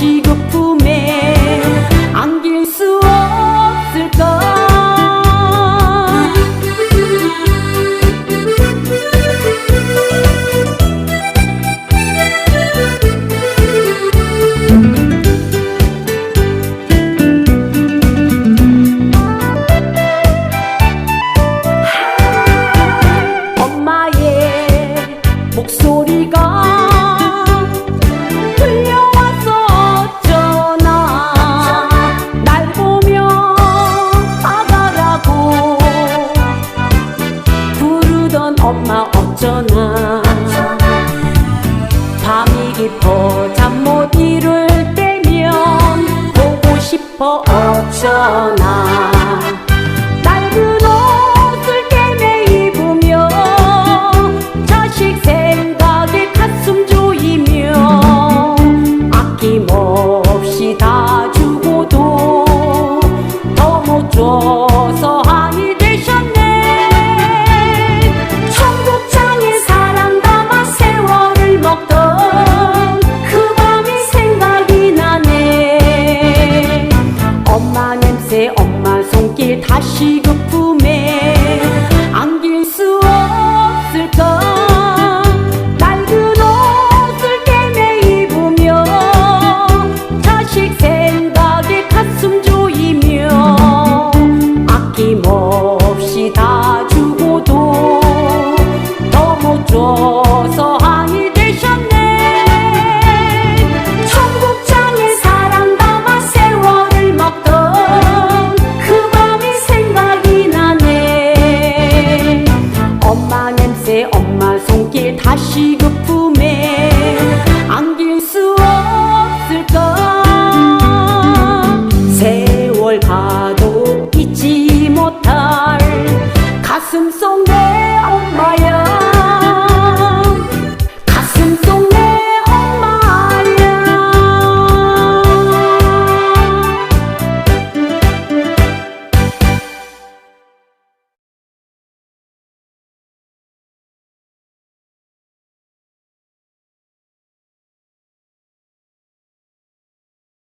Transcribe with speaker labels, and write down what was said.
Speaker 1: 직업 품에 더잠못 이룰 때면 보고 싶어 어쩌나. 손길 다시 그 품에 안길 수 없을 것 손길 다시 그 품에 안길